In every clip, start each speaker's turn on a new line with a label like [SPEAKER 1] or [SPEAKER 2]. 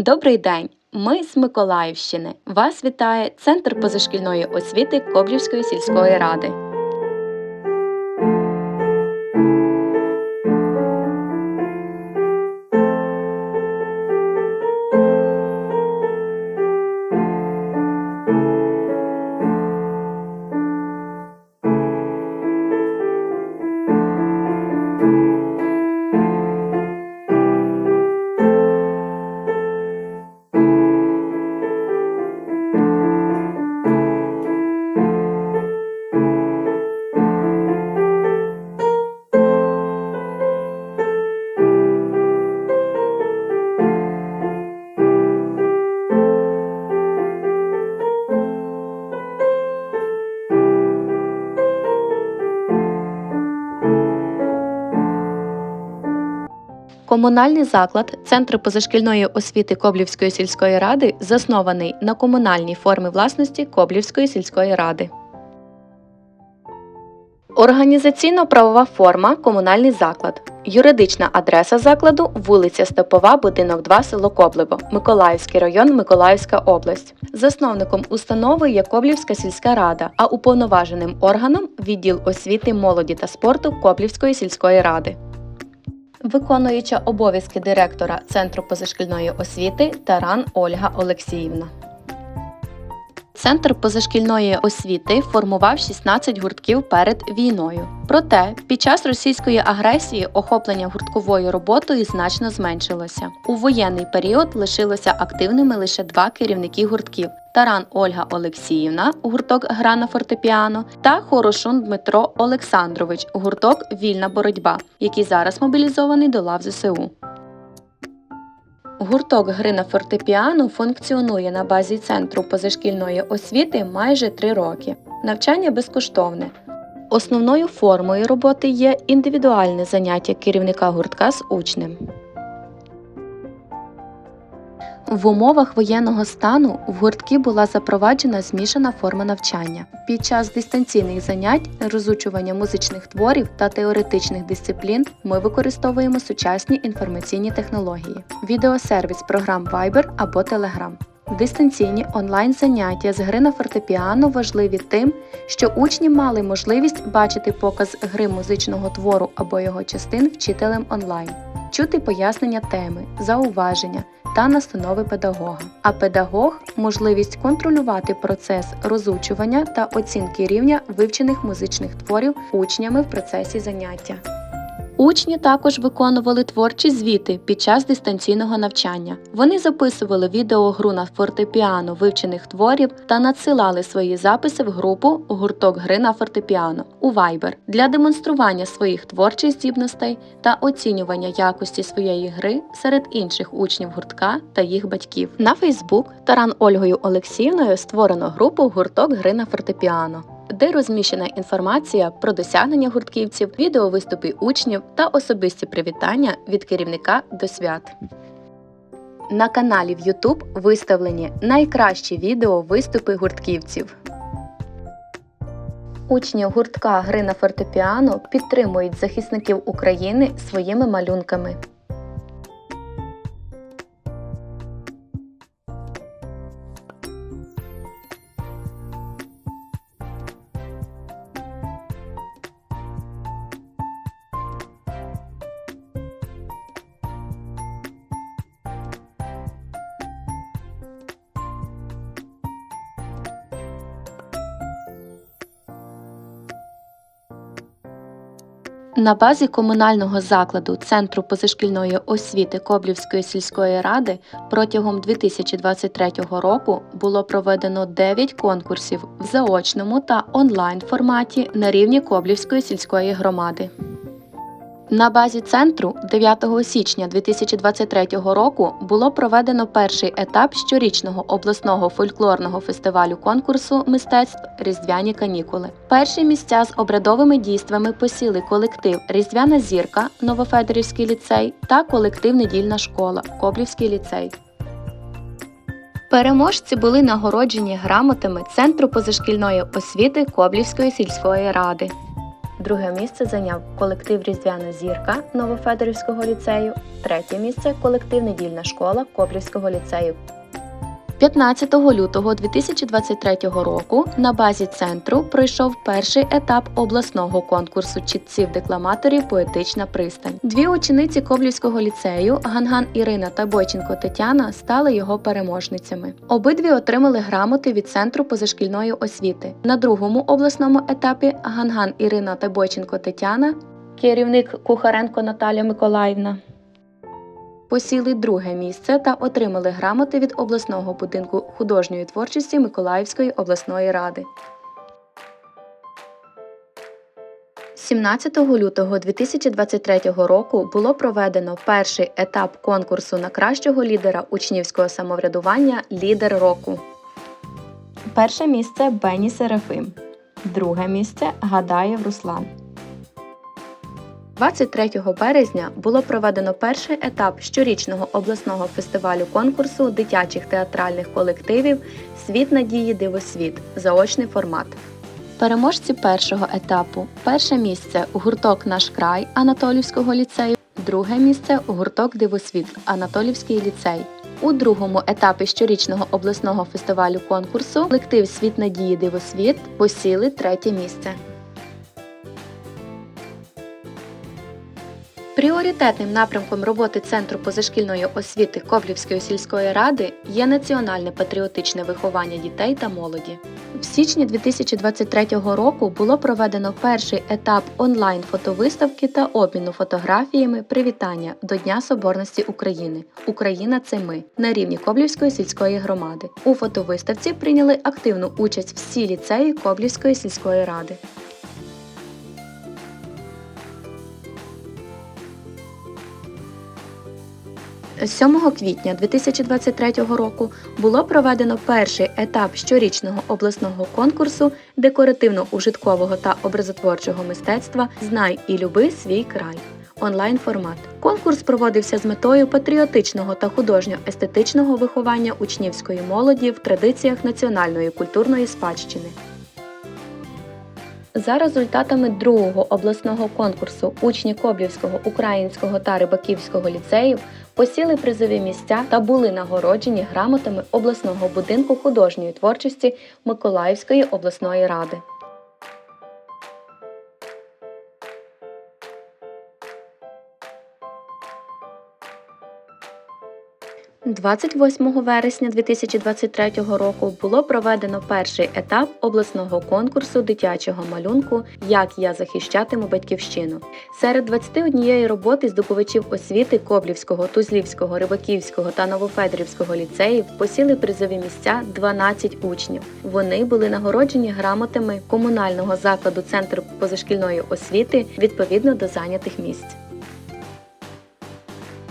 [SPEAKER 1] Добрий день! Ми з Миколаївщини. Вас вітає Центр позашкільної освіти Коблівської сільської ради. Комунальний заклад Центр позашкільної освіти Коблівської сільської ради заснований на комунальній формі власності Коблівської сільської ради. Організаційно-правова форма комунальний заклад. Юридична адреса закладу вулиця Степова, будинок 2, село Коблево, Миколаївський район, Миколаївська область. Засновником установи є Коблівська сільська рада, а уповноваженим органом відділ освіти, молоді та спорту Коблівської сільської ради. Виконуюча обов'язки директора Центру позашкільної освіти Таран Ольга Олексіївна. Центр позашкільної освіти формував 16 гуртків перед війною. Проте під час російської агресії охоплення гуртковою роботою значно зменшилося. У воєнний період лишилося активними лише два керівники гуртків: Таран Ольга Олексіївна, гурток Гра на фортепіано та Хорошун Дмитро Олександрович, гурток Вільна боротьба, який зараз мобілізований до лав ЗСУ. Гурток гри на фортепіано функціонує на базі центру позашкільної освіти майже три роки. Навчання безкоштовне. Основною формою роботи є індивідуальне заняття керівника гуртка з учнем. В умовах воєнного стану в гуртки була запроваджена змішана форма навчання. Під час дистанційних занять, розучування музичних творів та теоретичних дисциплін ми використовуємо сучасні інформаційні технології, відеосервіс програм Viber або Telegram. Дистанційні онлайн заняття з гри на фортепіано важливі тим, що учні мали можливість бачити показ гри музичного твору або його частин вчителем онлайн, чути пояснення теми, зауваження та настанови педагога. А педагог можливість контролювати процес розучування та оцінки рівня вивчених музичних творів учнями в процесі заняття. Учні також виконували творчі звіти під час дистанційного навчання. Вони записували відеогру на фортепіано вивчених творів та надсилали свої записи в групу гурток гри на фортепіано у Viber для демонстрування своїх творчих здібностей та оцінювання якості своєї гри серед інших учнів гуртка та їх батьків. На Facebook Таран Ольгою Олексіївною створено групу гурток гри на фортепіано де розміщена інформація про досягнення гуртківців, відеовиступи учнів та особисті привітання від керівника до свят. На каналі в YouTube виставлені найкращі відео виступи гуртківців. Учні гуртка гри на фортепіано підтримують захисників України своїми малюнками. На базі комунального закладу Центру позашкільної освіти Коблівської сільської ради протягом 2023 року було проведено 9 конкурсів в заочному та онлайн форматі на рівні Коблівської сільської громади. На базі центру 9 січня 2023 року було проведено перший етап щорічного обласного фольклорного фестивалю конкурсу мистецтв Різдвяні канікули. Перші місця з обрядовими дійствами посіли колектив Різдвяна зірка Новофедорівський ліцей та колектив Недільна школа Коблівський ліцей. Переможці були нагороджені грамотами Центру позашкільної освіти Коблівської сільської ради. Друге місце зайняв колектив Різдвяна зірка Новофедорівського ліцею. Третє місце колектив Недільна школа Коблівського ліцею. 15 лютого 2023 року на базі центру пройшов перший етап обласного конкурсу чітців-декламаторів Поетична пристань. Дві учениці Коблівського ліцею Ганган Ірина та Бойченко Тетяна стали його переможницями. Обидві отримали грамоти від центру позашкільної освіти. На другому обласному етапі Ганган Ірина та Бойченко Тетяна, керівник Кухаренко Наталя Миколаївна посіли друге місце та отримали грамоти від обласного будинку художньої творчості Миколаївської обласної ради. 17 лютого 2023 року було проведено перший етап конкурсу на кращого лідера учнівського самоврядування Лідер року. Перше місце Бені Серафим. Друге місце Гадаєв Руслан. 23 березня було проведено перший етап щорічного обласного фестивалю конкурсу дитячих театральних колективів Світ надії Дивосвіт заочний формат. Переможці першого етапу перше місце гурток Наш край Анатолівського ліцею, друге місце гурток Дивосвіт Анатолівський ліцей. У другому етапі щорічного обласного фестивалю конкурсу колектив Світ надії Дивосвіт посіли третє місце. Пріоритетним напрямком роботи Центру позашкільної освіти Коблівської сільської ради є національне патріотичне виховання дітей та молоді. В січні 2023 року було проведено перший етап онлайн-фотовиставки та обміну фотографіями привітання до Дня Соборності України. Україна це ми на рівні Коблівської сільської громади. У фотовиставці прийняли активну участь всі ліцеї Коблівської сільської ради. 7 квітня 2023 року було проведено перший етап щорічного обласного конкурсу декоративно-ужиткового та образотворчого мистецтва Знай і люби свій край. Онлайн формат. Конкурс проводився з метою патріотичного та художньо-естетичного виховання учнівської молоді в традиціях національної культурної спадщини. За результатами другого обласного конкурсу учні Коблівського, Українського та Рибаківського ліцеїв посіли призові місця та були нагороджені грамотами обласного будинку художньої творчості Миколаївської обласної ради. 28 вересня 2023 року було проведено перший етап обласного конкурсу дитячого малюнку Як я захищатиму батьківщину. Серед 21 роботи здобувачів освіти Коблівського, Тузлівського, Рибаківського та Новофедорівського ліцеїв посіли призові місця 12 учнів. Вони були нагороджені грамотами комунального закладу Центру позашкільної освіти відповідно до зайнятих місць.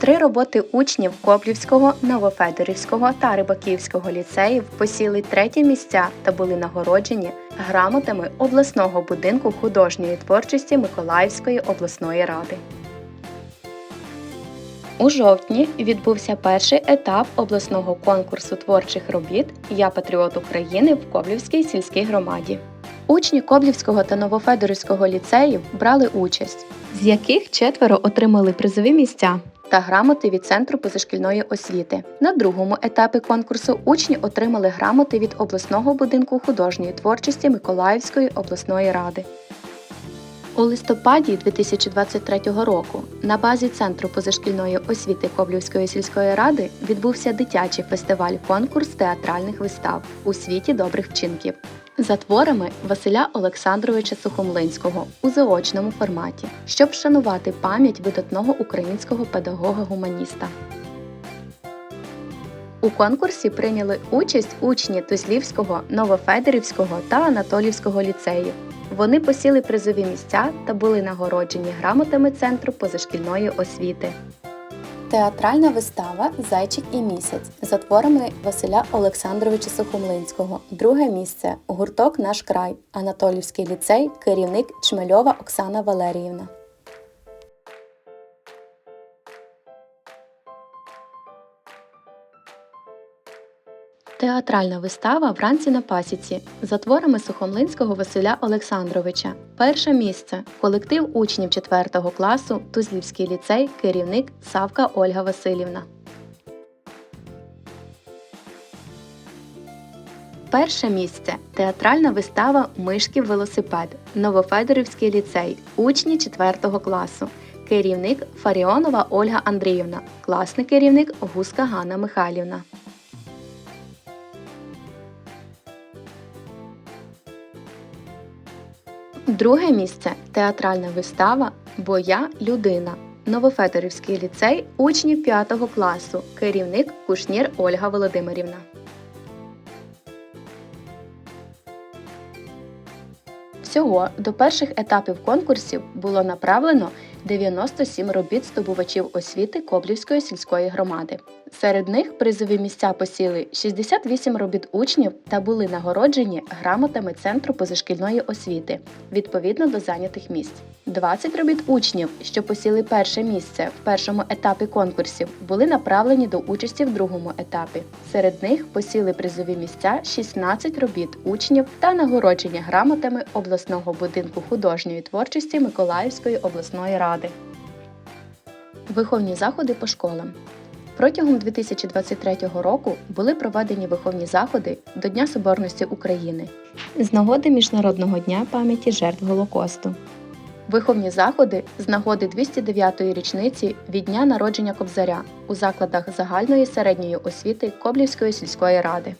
[SPEAKER 1] Три роботи учнів Коплівського, Новофедорівського та Рибаківського ліцеїв посіли треті місця та були нагороджені грамотами обласного будинку художньої творчості Миколаївської обласної ради. У жовтні відбувся перший етап обласного конкурсу творчих робіт Я патріот України в Коблівській сільській громаді. Учні Коблівського та Новофедорівського ліцеїв брали участь, з яких четверо отримали призові місця та грамоти від Центру позашкільної освіти. На другому етапі конкурсу учні отримали грамоти від обласного будинку художньої творчості Миколаївської обласної ради. У листопаді 2023 року на базі Центру позашкільної освіти Коблівської сільської ради відбувся дитячий фестиваль-конкурс театральних вистав у світі добрих вчинків за творами Василя Олександровича Сухомлинського у заочному форматі, щоб вшанувати пам'ять видатного українського педагога-гуманіста. У конкурсі прийняли участь учні Тузлівського, Новофедерівського та Анатолівського ліцеїв. Вони посіли призові місця та були нагороджені грамотами Центру позашкільної освіти. Театральна вистава Зайчик і місяць за творами Василя Олександровича Сухомлинського. Друге місце гурток Наш край Анатолівський ліцей, керівник Чмельова Оксана Валеріївна. Театральна вистава Вранці на пасіці за творами Сухомлинського Василя Олександровича. Перше місце. Колектив учнів 4 класу, Тузлівський ліцей, керівник Савка Ольга Васильівна. Перше місце. Театральна вистава Мишків велосипед. Новофедорівський ліцей. Учні 4 класу. Керівник Фаріонова Ольга Андріївна. Класний керівник Гуска Ганна Михайлівна. Друге місце театральна вистава Бо я людина. Новофедорівський ліцей учнів 5 класу. Керівник Кушнір Ольга Володимирівна. Всього до перших етапів конкурсів було направлено 97 робіт здобувачів освіти Коблівської сільської громади. Серед них призові місця посіли 68 робіт учнів та були нагороджені грамотами Центру позашкільної освіти відповідно до зайнятих місць. 20 робіт учнів, що посіли перше місце в першому етапі конкурсів, були направлені до участі в другому етапі. Серед них посіли призові місця 16 робіт учнів та нагороджені грамотами обласного будинку художньої творчості Миколаївської обласної ради. Виховні заходи по школам. Протягом 2023 року були проведені виховні заходи до Дня Соборності України з нагоди Міжнародного дня пам'яті жертв Голокосту. Виховні заходи з нагоди 209-ї річниці від дня народження Кобзаря у закладах загальної середньої освіти Коблівської сільської ради.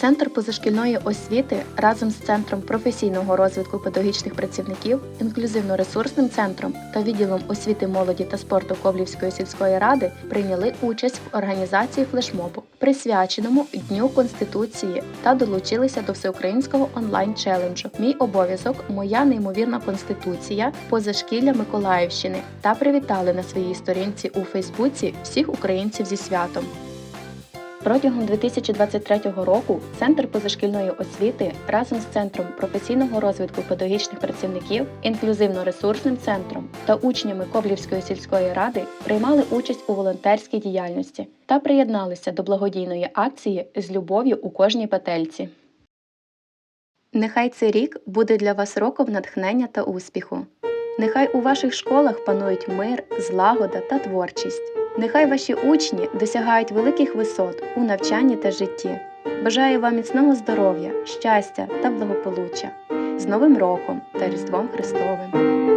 [SPEAKER 1] Центр позашкільної освіти разом з Центром професійного розвитку педагогічних працівників, інклюзивно-ресурсним центром та відділом освіти молоді та спорту Ковлівської сільської ради прийняли участь в організації флешмобу, присвяченому Дню Конституції, та долучилися до всеукраїнського онлайн-челенджу Мій обов'язок Моя неймовірна конституція позашкілля Миколаївщини та привітали на своїй сторінці у Фейсбуці всіх українців зі святом. Протягом 2023 року Центр позашкільної освіти разом з Центром професійного розвитку педагогічних працівників, інклюзивно-ресурсним центром та учнями Коблівської сільської ради приймали участь у волонтерській діяльності та приєдналися до благодійної акції з любов'ю у кожній петельці. Нехай цей рік буде для вас роком натхнення та успіху. Нехай у ваших школах панують мир, злагода та творчість. Нехай ваші учні досягають великих висот у навчанні та житті. Бажаю вам міцного здоров'я, щастя та благополуччя з Новим роком та Різдвом Христовим!